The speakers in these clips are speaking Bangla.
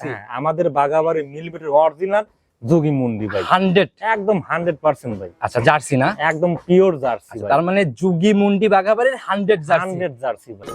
হ্যাঁ, আমাদের বাগাবাড়ি মিলবেটের অরিজিনাল যোগী মুন্ডি ভাই। হান্ড্রেড। একদম হান্ড্রেড পার্সেন্ট ভাই। আচ্ছা জার্সি না? একদম পিওর জার্সি তার মানে যুগি মুন্ডি বাঘাবাড়ির হান্ড্রেড জার্সি। হান্ড্রেড জার্সি ভাই।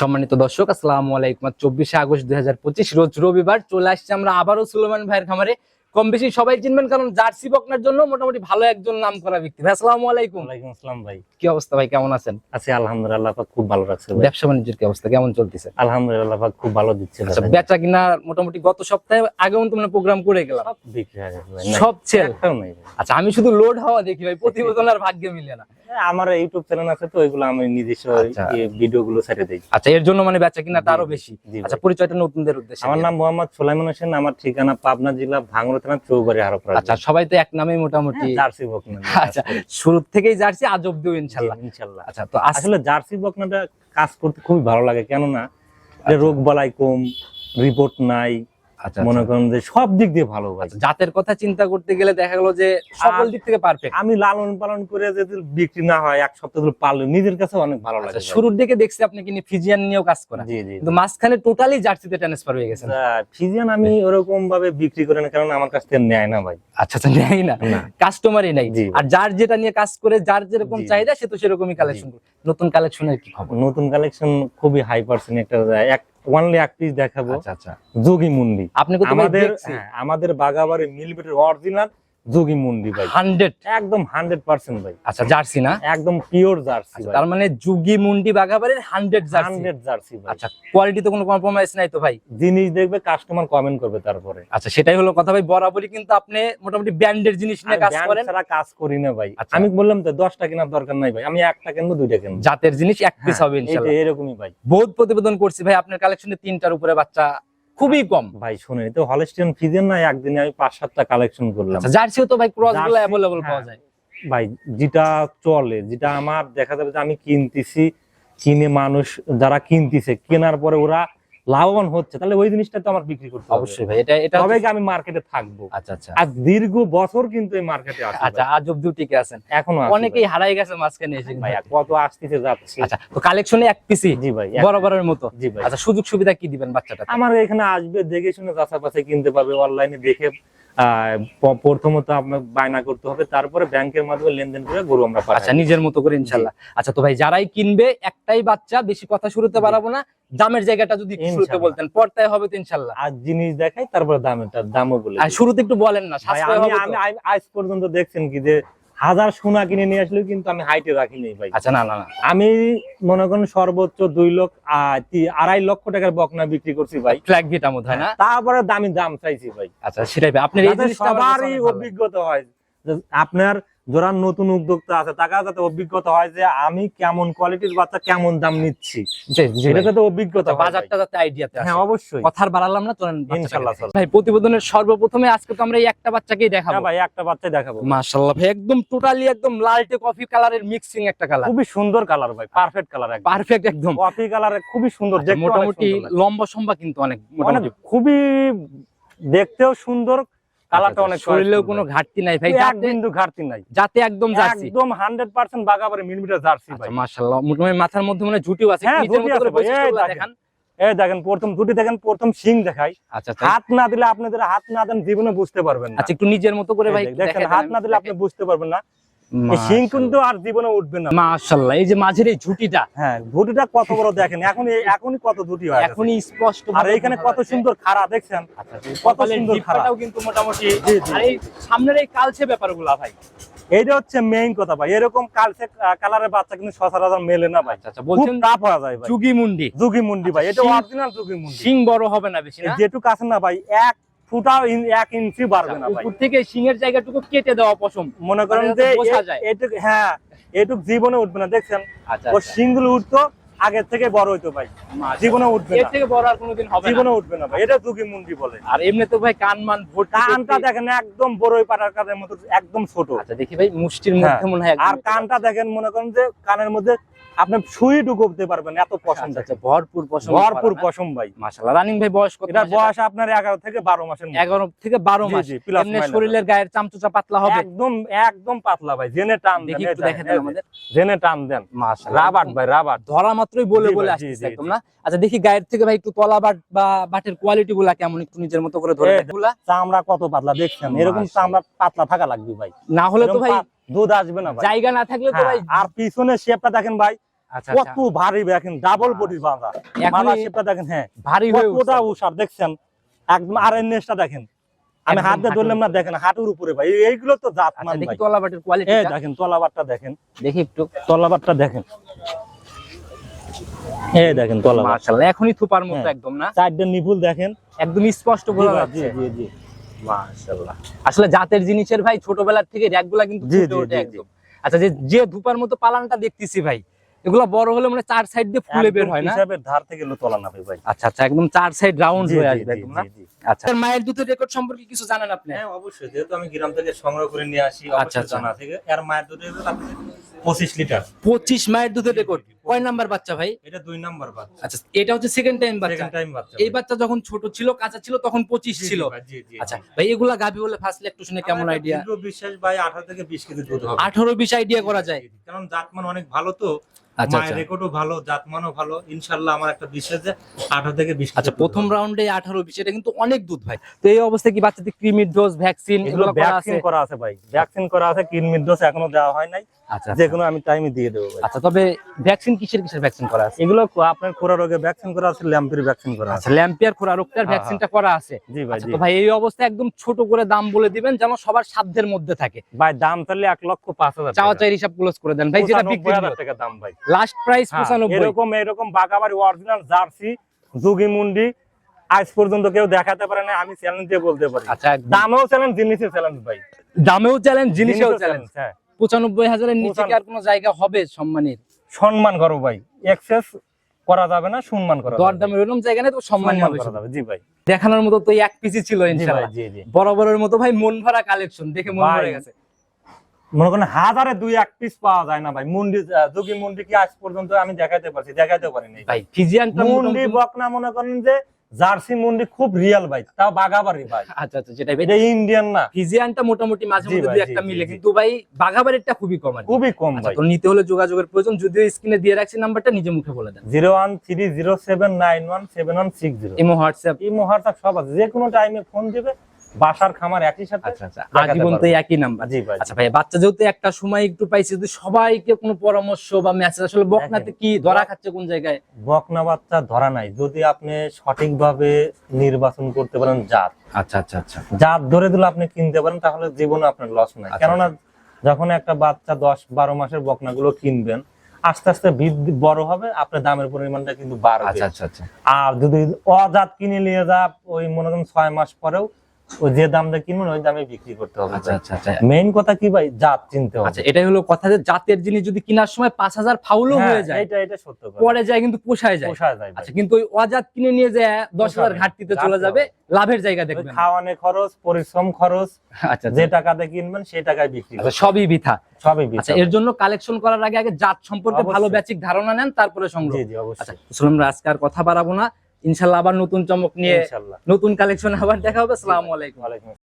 সম্মানিত দর্শক, আসসালামু আলাইকুম। চব্বিশে আগস্ট দুই হাজার পঁচিশ, রোজ রবিবার চলে আসছে আমরা আবারও সুলেমান ভাইয়ের খামারে। কম বেশি সবাই চিনবেন কারণ জার্সি বকনার জন্য মোটামুটি ভালো একজন নাম করা ব্যক্তি। ভাই আসসালামু আলাইকুম। ওয়ালাইকুম আসসালাম ভাই। কি অবস্থা ভাই কেমন আছেন? আছি আলহামদুলিল্লাহ পাক খুব ভালো রাখছে ভাই। ব্যবসা বাণিজ্যের কি অবস্থা কেমন চলতেছে? আলহামদুলিল্লাহ পাক খুব ভালো দিচ্ছে আচ্ছা বেচা কিনা মোটামুটি গত সপ্তাহে আগেও তো প্রোগ্রাম করে গেলাম। সব বিক্রি গেছে ভাই। সব ছেল আচ্ছা আমি শুধু লোড হওয়া দেখি ভাই প্রতিবেদন আর ভাগ্যে মিলে না। আমার ইউটিউব চ্যানেল আছে তো ওইগুলো আমি নিজস্ব আচ্ছা। ভিডিও গুলো ছেড়ে দিই। আচ্ছা এর জন্য মানে বেচা কিনাটা আরও জি, বেশি আচ্ছা পরিচয়টা নতুনদের উদ্দেশ্যে আমার নাম মোহাম্মদ সোলাইমান হোসেন আমার ঠিকানা পাবনা জেলা ভাঙড়া চৌবাড়ি আচ্ছা সবাই তো এক মোটামুটি জার্সি বকনা আচ্ছা শুরু থেকেই জার্সি আজ অব্দিও ইনশাল্লাহ ইনশাল্লাহ আচ্ছা তো আসলে জার্সি বকনাটা কাজ করতে খুবই ভালো লাগে কেননা রোগ বালাই কম রিপোর্ট নাই আচ্ছা মনে আচ্ছা। করেন যে সব দিক দিয়ে ভালো ভাই। আচ্ছা, জাতের কথা চিন্তা করতে গেলে দেখা গেল যে সকল দিক থেকে পারফেক্ট আমি লালন পালন করে যদি বিক্রি না হয় এক সপ্তাহ ধরে পারলে নিজের কাছে অনেক ভালো লাগে আচ্ছা, শুরুর দিকে দেখছি আপনি কিন্তু ফিজিয়ান নিয়েও কাজ করেন। জি জি। কিন্তু মাঝখানে টোটালি জার্সিতে ট্রান্সফার হয়ে গেছেন। ফিজিয়ান আমি ওরকম ভাবে বিক্রি করে না কারণ আমার কাছ থেকে নেয় না ভাই। আচ্ছা আচ্ছা নেই না। কাস্টমারই নাই। আর যার যেটা নিয়ে কাজ করে যার যেরকম চাহিদা সে তো সেরকমই কালেকশন নতুন কালেকশনের কি খবর? নতুন কালেকশন খুবই হাই পার্সেন্ট একটা এক ওয়ানলি এক পিস দেখাবো। আচ্ছা আচ্ছা। যোগী মুন্ডি। আপনি আমাদের হ্যাঁ, আমাদের বাগাবাড়ি মিলবেটের অরিজিনাল যোগী মুন্ডি ভাই। হান্ড্রেড। একদম হান্ড্রেড পার্সেন্ট ভাই। আচ্ছা জার্সি না? একদম পিওর জার্সি আচ্ছা, তার মানে যুগি মুন্ডি বাঘাবাড়ির হান্ড্রেড হান্ড্রেড জার্সি আচ্ছা কোনো কম্প্রোমাইজ নাই তো ভাই? জিনিস দেখবে কাস্টমার কমেন্ট করবে তারপরে। আচ্ছা সেটাই হলো কথা ভাই বরাবরই কিন্তু আপনি মোটামুটি ব্র্যান্ডের জিনিস নিয়ে আমি কাজ করেন। ছাড়া কাজ করি না ভাই। আচ্ছা। আমি বললাম তো দশটা কেনার দরকার নাই ভাই। আমি একটা কিনবো দুইটা কিনবো। জাতের জিনিস এক পিস হ্যাঁ, হবে ইনশাআল্লাহ এরকমই ভাই। বহুত প্রতিবেদন করছি ভাই আপনার কালেকশনে তিনটার উপরে বাচ্চা খুবই কম। ভাই শুনে তো হলস্টিয়ান ফিজেন না একদিনে আমি পাঁচ সাতটা কালেকশন করলাম। আচ্ছা জার্সিও তো ভাই ক্রসগুলো অ্যাভেলেবল হ্যাঁ। পাওয়া যায়। ভাই যেটা চলে যেটা আমার দেখা যাবে যে আমি কিনতেছি কিনে মানুষ যারা কিনতেছে কেনার পরে ওরা লাভবান হচ্ছে তাহলে ওই জিনিসটা তো আমার বিক্রি করতে হবে। অবশ্যই ভাই এটা এটা তবে কি আমি মার্কেটে থাকব? আচ্ছা আচ্ছা। আর দীর্ঘ বছর কিন্তু এই মার্কেটে আছে আচ্ছা আজ অব্দি টিকে আছেন। এখনও অনেকেই হারাই গেছে মাঝখানে এসে। ভাই কত আসতেছে যাচ্ছে। আচ্ছা তো কালেকশনে এক পিসি জি ভাই বরাবরের মতো। জি ভাই। আচ্ছা সুযোগ সুবিধা কি দিবেন বাচ্চাটা আমার এখানে আসবে দেখে শুনে যাচাই বাছাই কিনতে পারবে অনলাইনে দেখে প্রথমত আপনার বায়না করতে হবে তারপরে ব্যাংকের মাধ্যমে লেনদেন করে গরু আমরা আচ্ছা নিজের মতো করে ইনশাল্লাহ আচ্ছা তো ভাই যারাই কিনবে একটাই বাচ্চা বেশি কথা শুরুতে পারব বাড়াবো না দামের জায়গাটা যদি শুরুতে বলতেন পর্দায় হবে তো ইনশাল্লাহ আর জিনিস দেখাই তারপরে দামের দামও বলে শুরুতে একটু বলেন না আমি আজ পর্যন্ত দেখছেন কি যে হাজার সোনা কিনে নিয়ে আসলেও কিন্তু আমি হাইটে রাখিনি ভাই। আচ্ছা না না না। আমি মনে করেন সর্বোচ্চ দুই লক্ষ আড়াই লক্ষ টাকার বকনা বিক্রি করছি ভাই। ফ্ল্যাগ গেট মধ্যে হয় না? তারপরে দামি দাম চাইছি ভাই। আচ্ছা সেটাই আপনার এই জিনিসটা আমার সবারই। অভিজ্ঞতা হয় আপনার যারা নতুন উদ্যোক্তা আছে তারা যাতে অভিজ্ঞতা হয় যে আমি কেমন কোয়ালিটির বাচ্চা কেমন দাম নিচ্ছি। যাতে অভিজ্ঞতা হয়। বাজারটা যাতে আইডিয়াতে হ্যাঁ অবশ্যই। কথার বাড়ালাম না চলেন ইনশাল্লাহ, ভাই প্রতিবেদনের সর্বপ্রথমে আজকে তো আমরা এই একটা বাচ্চাকেই দেখাবো। হ্যাঁ ভাই একটা বাচ্চাই দেখাবো। মাশাআল্লাহ ভাই একদম টোটালি একদম লালটে কফি কালারের মিক্সিং একটা কালার খুবই সুন্দর কালার ভাই পারফেক্ট কালার একদম। পারফেক্ট একদম। কফি কালারে খুবই সুন্দর মোটামুটি লম্বা সম্বা কিন্তু অনেক অনেক মোটামুটি। খুবই দেখতেও সুন্দর কালারটা আচ্ছা, অনেক শরীরেও কোনো ঘাটতি নাই ভাই এক বিন্দু ঘাটতি নাই। যাতে একদম জার্সি। একদম হান্ড্রেড পার্সেন্ট বাগাবারে মিলিমিটার জার্সি ভাই। আচ্ছা মাশাআল্লাহ। মোটামুটি মাথার মধ্যে মানে আছে। হ্যাঁ, নিজের মতো করে ভাই, বৈশিষ্ট্যগুলো দেখেন। দেখান। এই দেখেন প্রথম দুটি দেখেন প্রথম সিং দেখাই। আচ্ছা আচ্ছা। হাত না দিলে আপনাদের হাত না দেন জীবনে বুঝতে পারবেন না। আচ্ছা একটু নিজের মতো করে ভাই দেখেন হাত না দিলে আপনি বুঝতে পারবেন না। এই কিন্তু আর জীবনে উঠবে না। মাশাআল্লাহ এই যে মাঝের এই ঝুটিটা। হ্যাঁ ঝুটিটা কত বড় দেখেন এখন এখনই কত ঝুটি হয় এখনই স্পষ্ট আর এইখানে কত সুন্দর খাড়া দেখছেন? আচ্ছা কত কত সুন্দর সুন্দর কিন্তু মোটামুটি জি, জি। আর এই সামনের এই কালচে ব্যাপারগুলা ভাই। এইটা হচ্ছে মেইন কথা ভাই। এরকম কালচে কালারের বাচ্চা কিন্তু সচরাচর মেলে না ভাই। আচ্ছা আচ্ছা বলছেন যায় ভাই। মুন্ডি মুন্ডি ভাই। এটা অরিজিনাল মুন্ডি সিং বড় হবে না বেশি না? যেটুকু আছে না ভাই এক ইন- এক ইঞ্চি বাড়বে না উপর থেকে সিংহের জায়গাটুকু কেটে দেওয়া পশম। মনে করেন মানে যে হ্যাঁ এটুক জীবনে উঠবে না দেখছেন? আচ্ছা ও সিংগুলো উঠতো আগের থেকে বড় হইতো ভাই। জীবনে উঠবে এর থেকে বড় আর কোনোদিন হবে জীবনে না উঠবে না ভাই। এটা দুগি মুন্ডি বলে। আর এমনি তো ভাই কান মান ভর্তি কানটা দেখেন একদম বড়ই পাটার কানের মতো একদম ছোট। আচ্ছা দেখি ভাই মুষ্টির হ্যাঁ। মধ্যে মনে হয় আর কানটা দেখেন মনে করেন যে কানের মধ্যে আপনি সুই ঢুকতে পারবেন এত পছন্দ। আচ্ছা ভরপুর পশম ভরপুর পশম ভাই। মাশাআল্লাহ রানিং ভাই বয়স কত মাসের? বয়স আপনার এগারো থেকে বারো মাসের মধ্যে। এগারো থেকে বারো জি, মাস। জি, plus এমনি শরীরের গায়ের চামচুচা পাতলা হবে। একদম একদম পাতলা ভাই জেনে টান দেন দেখি এই একটু দেখেন, আমাদের। জেনে টান দেন। মাশাআল্লাহ। রাবার্ট ভাই রাবার্ট ধরা মাত্রই বলে বলে আসতেছে একদম না? আচ্ছা দেখি গায়ের থেকে ভাই একটু তলা বাট বা বাটের কোয়ালিটি গুলা কেমন একটু নিজের মতো করে ধরে চামড়া কত পাতলা দেখছেন? এরকম চামড়া পাতলা থাকা লাগবে ভাই। না হলে তো ভাই দুধ আসবে না জায়গা না থাকলে তো হ্যাঁ, ভাই আর পিছনে শেপটা দেখেন ভাই আচ্ছা কত আচ্ছা ভারী দেখেন ডাবল বডির বাঁধা। মালা শেপটা দেখেন হ্যাঁ। ভারী হয়ে কতটা। উষার দেখছেন? একদম আর এর নেসটা দেখেন। আমি হাত দিয়ে ধরলাম না দেখেন হাঁটুর উপরে ভাই। এইগুলো তো জাত আচ্ছা মান দেখি কোয়ালিটি দেখেন তলাবারটা দেখেন। দেখি একটু। তলাবারটা দেখেন। এই দেখেন তলাবার মাশাআল্লাহ এখনই থুপার মতো হ্যাঁ। একদম না? চারটে নিপুল দেখেন। একদম স্পষ্ট বোঝা যাচ্ছে জি জি জি। মাশাআল্লাহ। আসলে জাতের জিনিসের ভাই ছোটবেলার থেকে র্যাকগুলা কিন্তু ফুটে ওঠে একদম। আচ্ছা যে যে ধুপার মতো পালানটা দেখতেছি ভাই এগুলা বড় হলে মানে চার সাইড দিয়ে ফুলে বের হয় না? হিসাবের ধার থেকে লো তোলা না ভাই আচ্ছা আচ্ছা একদম চার সাইড রাউন্ড হয়ে আসবে একদম না। আচ্ছা। মায়ের দুধের রেকর্ড সম্পর্কে কিছু জানেন আপনি? হ্যাঁ অবশ্যই। যেহেতু আমি গ্রাম থেকে সংগ্রহ করে নিয়ে আসি আচ্ছা, আচ্ছা। জানা থেকে। এর মায়ের দুধ পঁচিশ লিটার। পঁচিশ মায়ের দুধের রেকর্ড কয় নাম্বার বাচ্চা ভাই? এটা দুই নাম্বার বাচ্চা। আচ্ছা এটা হচ্ছে সেকেন্ড টাইম বাচ্চা। টাইম বাচ্চা এই বাচ্চা যখন ছোট ছিল কাঁচা ছিল তখন পঁচিশ ছিল। ভাই, জি, জি, আচ্ছা ভাই এগুলা গাভি বলে ফার্স্টলি একটু শুনে কেমন আইডিয়া বিশ্বাস ভাই আঠারো থেকে বিশ কেজি দুধ হবে। আঠারো বিশ আইডিয়া করা যায়। কারণ জাতমান অনেক ভালো তো। মায়ের আচ্ছা। রেকর্ডও ভালো জাতমানও ভালো। ইনশাল্লাহ আমার একটা বিশ্বাস যে আঠারো থেকে বিশ আচ্ছা প্রথম রাউন্ডে আঠারো বিশ এটা কিন্তু অনেক দুধ ভাই। তো এই অবস্থায় কি বাচ্চাদের ক্রিমির ডোজ ভ্যাকসিন এগুলো এগুলো করা আছে? ভ্যাকসিন করা আছে ভাই। ভ্যাকসিন করা আছে কিডনির ডোজ এখনও দেওয়া হয় নাই। আচ্ছা যে আচ্ছা। কোনো আমি টাইমে দিয়ে দেবো আচ্ছা তবে ভ্যাকসিন কিসের কিসের ভ্যাকসিন করা আছে? এগুলো আপনার খোরা রোগে ভ্যাকসিন করা আছে ল্যাম্পির ভ্যাকসিন করা আছে। আচ্ছা ল্যাম্পিয়ার খোরা রোগটার হ্যাঁ, ভ্যাকসিনটা করা আছে। জি ভাই আচ্ছা, তো ভাই এই অবস্থায় একদম ছোট করে দাম বলে দিবেন যেন সবার সাধ্যের মধ্যে থাকে। ভাই দাম তাহলে এক লক্ষ পাঁচ হাজার চাওয়া চাই হিসাব ক্লোজ করে দেন। ভাই যেটা বিক্রি 95,000 টাকা দাম ভাই। লাস্ট প্রাইস হ্যাঁ, পঁচানব্বই। এরকম এরকম বাগাবাড়ি অরিজিনাল জার্সি যুগি মুন্ডি আজ পর্যন্ত কেউ দেখাতে পারে না আমি চ্যালেঞ্জ দিয়ে বলতে পারি। আচ্ছা দামেও চ্যালেঞ্জ জিনিসের চ্যালেঞ্জ ভাই। দামেও চ্যালেঞ্জ জিনিসেও জিনিসেও চ্যালেঞ্জ হ্যাঁ। হাজারের নিচে কি আর কোনো জায়গা হবে সম্মানের? সম্মান করো ভাই। এক্সেস করা যাবে না সম্মান করা ওরকম জায়গা নেই তো সম্মান করা যাবে। জি ভাই। দেখানোর মতো তো এক পিসি ছিল ইনশাআল্লাহ। বরাবরের মতো ভাই মন ভরা কালেকশন দেখে মন ভরে গেছে। মনে করেন হাজারে দুই এক পিস পাওয়া যায় না ভাই। মুন্ডি যুগি মুন্ডি কি আজ পর্যন্ত আমি দেখাতে পারছি? দেখাতে পারিনি। ভাই ফিজিয়ানটা মুন্ডি বকনা মনে করেন যে জার্সি মুন্ডি খুব রিয়েল ভাই তাও বাগাবাড়ি ভাই। আচ্ছা আচ্ছা এটা ইন্ডিয়ান না। ফিজিয়ানটা মোটামুটি মাঝে মধ্যে দুই একটা মিলে কিন্তু ভাই খুবই কম আর খুবই কম আচ্ছা ভাই। তো নিতে হলে যোগাযোগের প্রয়োজন যদিও স্ক্রিনে দিয়ে রাখছি নাম্বারটা নিজে মুখে বলে দেন। Zero one three zero seven nine one seven one six zero. Imo WhatsApp. এই মহার্তা সব আছে যে কোনো টাইমে ফোন দিবে বাসার খামার একই সাথে আচ্ছা আচ্ছা আজীবন তো একই নাম্বার জি ভাই। আচ্ছা ভাই বাচ্চা যেহেতু একটা সময় একটু পাইছে যদি সবাইকে কোনো পরামর্শ বা মেসেজ আসলে বকনাতে কি ধরা খাচ্ছে কোন জায়গায়? বকনা বাচ্চা ধরা নাই। যদি আপনি সঠিকভাবে নির্বাচন করতে পারেন জাত। আচ্ছা আচ্ছা আচ্ছা। জাত ধরে দিলে আপনি কিনতে পারেন তাহলে জীবনে আপনার লস নাই। আচ্ছা, কেননা যখন একটা বাচ্চা দশ বারো মাসের বকনাগুলো কিনবেন আস্তে আস্তে বৃদ্ধি বড় হবে আপনার দামের পরিমাণটা কিন্তু বাড়বে। আচ্ছা আচ্ছা আচ্ছা। আর যদি অজাত কিনে নিয়ে যা ওই মনে করেন ছয় মাস পরেও ওই যে দাম দিয়ে কিনবেন ওই দামে বিক্রি করতে হবে। আচ্ছা আচ্ছা আচ্ছা। মেইন কথা কি ভাই? জাত চিনতে হবে। আচ্ছা এটাই হলো কথা যে জাতের জিনিস যদি কেনার সময় পাঁচ হাজার ফাউলও হ্যাঁ, হয়ে যায় এটা এটা সত্য কথা। পরে যায় কিন্তু পোষায় যায়। পোষায় যায় আচ্ছা কিন্তু ওই অজাত কিনে নিয়ে যায় দশ হাজার পোষাবে। ঘাটতিতে চলে যাবে লাভের জায়গা দেখবেন। খাওয়ানে খরচ পরিশ্রম খরচ আচ্ছা যে আচ্ছা। টাকাতে কিনবেন সেই টাকায় বিক্রি আচ্ছা সবই বৃথা। সবই আচ্ছা এর জন্য কালেকশন করার আগে আগে জাত সম্পর্কে ভালো। বেচিক ধারণা নেন তারপরে সংগ্রহ। জি জি আচ্ছা অবশ্যই সুলম আজকে আর কথা বাড়াবো না। ইনশাল্লাহ আবার নতুন চমক নিয়ে নতুন কালেকশন আবার দেখা হবে। আসসালামু আলাইকুম। ওয়ালাইকুম